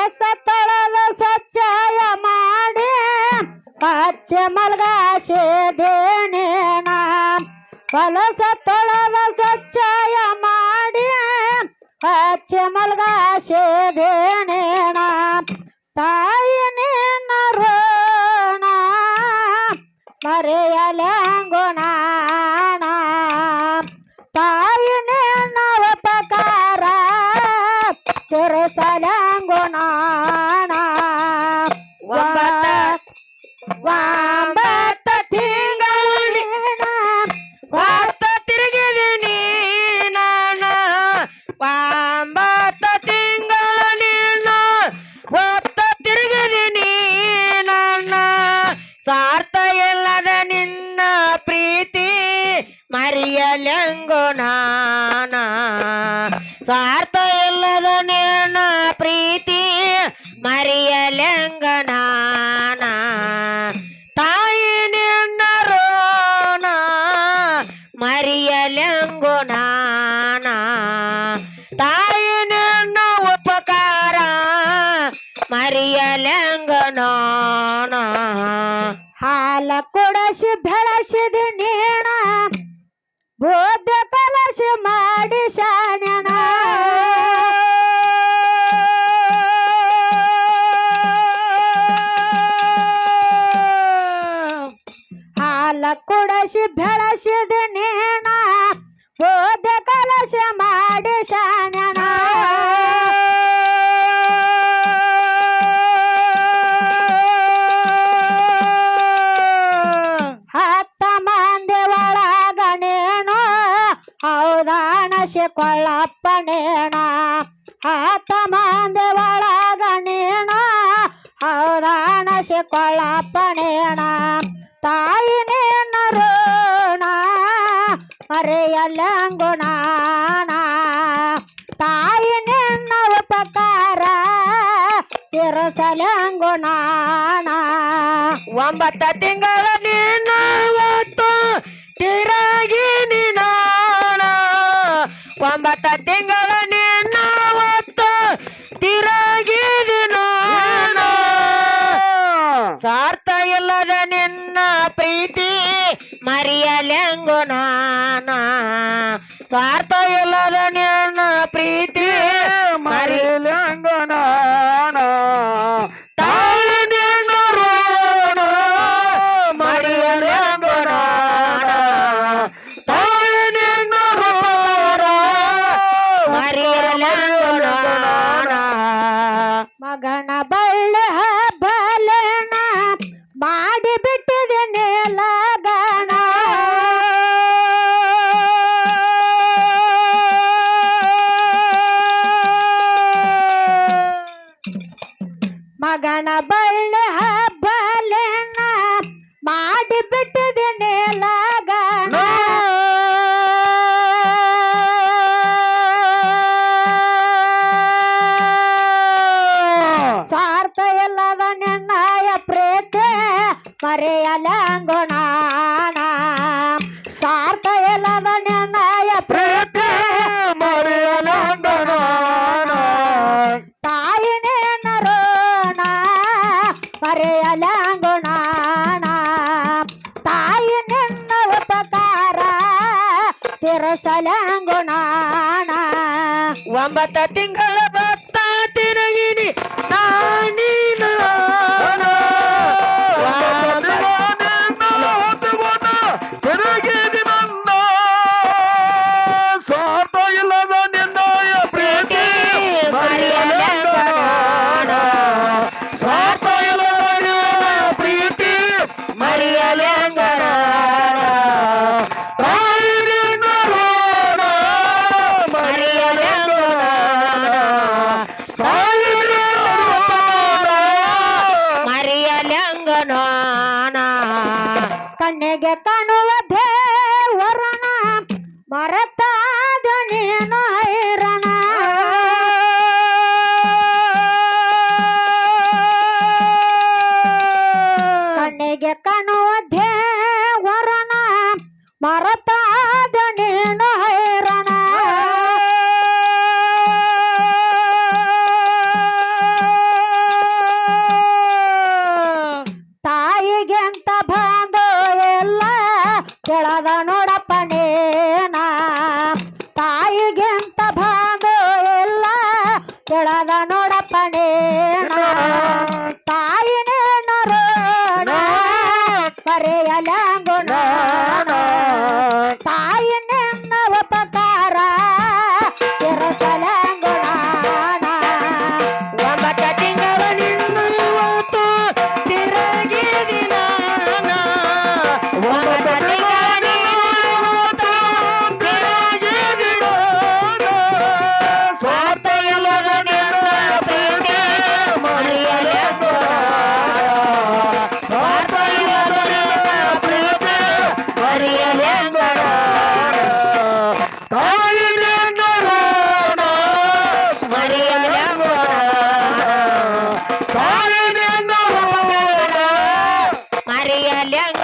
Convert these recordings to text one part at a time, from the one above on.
ಹೊಲಸ ತೊಳೆದ ಸ್ವಚ್ಛಯ ಮಾಡಿ. ಪಚ್ಚ ಮಲ್ಗಾಸಿದೇನೇನ ಹೊಲಸ ತೊಳೆದ ಸ್ವಚ್ಛಯ ಮಾಡಿ. ಪಚ್ಚ ಮಲ್ಗಾಸಿದೇನೇನ ತಾಯಿ ನಿನ್ನ ಋಣ ಮರೆಯಲಂಗುಣ ಮರೆಯಲೆಂಗು ನಾನ ಸ್ವಾರ್ಥ ಇಲ್ಲದ ನಿನ್ನ ಪ್ರೀತಿ ಮರಿಯಲೆಂಗ ನಾನ ತಾಯಿ ನಿನ್ನರೋಣ ಮರಿಯಲೆಂಗೋ ನಾನ ತಾಯಿ ನಿನ್ನ ಉಪಕಾರ ಮರಿಯಲೆಂಗ ನಾನ ಹಾಲ ಕೊಡಸಿ ಬೆಳಸಿದ ಕಲಸಿ ಮಾಡಿ ಶಾಣ್ಯನ ಹತ್ತ ಮಂದಿ ಒಳಗಣೇನು ಹೌದಾಣಸಿ ಕೊಳ್ಳಪ್ಪನೇಣ ಹತ್ತ ಮಂದಿ ಒಳಗಣೇನು ಹೌದಾಣಸಿ ಕೊಳ್ಳಪ್ಪನೇಣ ತಾಯಿ ಋಣ ಮರೆಯಲ್ಲಂಗುಣ ತಾಯಿ ನಿನ್ನ ಉಪಕಾರ ತಿರಸಲಂಗುಣ ಒಂಬತ್ತ ತಿಂಗಳ ನಿನ್ನ ಹೊತ್ತು ತಿರುಗಿ ನೀನಾಣ ಒಂಬತ್ತ ತಿಂಗಳ ನಾನ ಸ್ವಾರ್ಥ ಇಲ್ಲದ ನಿನ್ನ ಪ್ರೀತಿ ಮರೆಯಲೆಂಗು ಮಗನ ಬಳ್ಳಿ ಹಬ್ಬಲೇನ ಮಾಡಿ ಬಿಟ್ಟಿದ್ದೇನೆ ಲಗನ ಸ್ವಾರ್ಥ ಇಲ್ಲದ ನಿನ್ನಯ ಪ್ರೀತಿ ಮರೆಯಲಂಗುಣ ತಿರಸಲಂಗುಣ ಒಂಬತ್ತ ತಿಂಗಳ ಕಣ್ಣಿಗೆ ಕಾಣುವ ದೇವರಣ ಮರತಾದ ನೀನು ಹೈರಣ? ಕಣ್ಣಿಗೆ ಕಾಣುವ ದೇವರಣ ಮರತಾದ ಬೆಳದ ನೋಡಪ್ಪಣೆ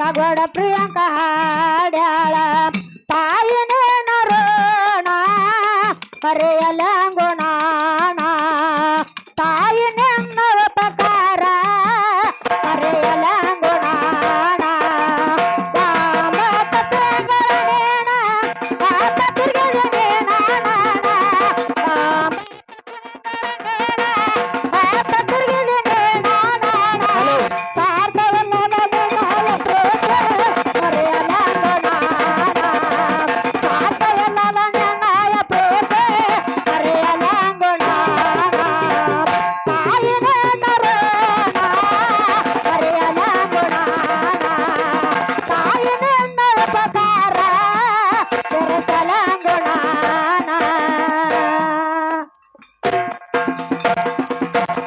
ಕಾಗೋಡ ಪ್ರಿಯಾಂಕ ಹಾಡ್ಯಾಳ.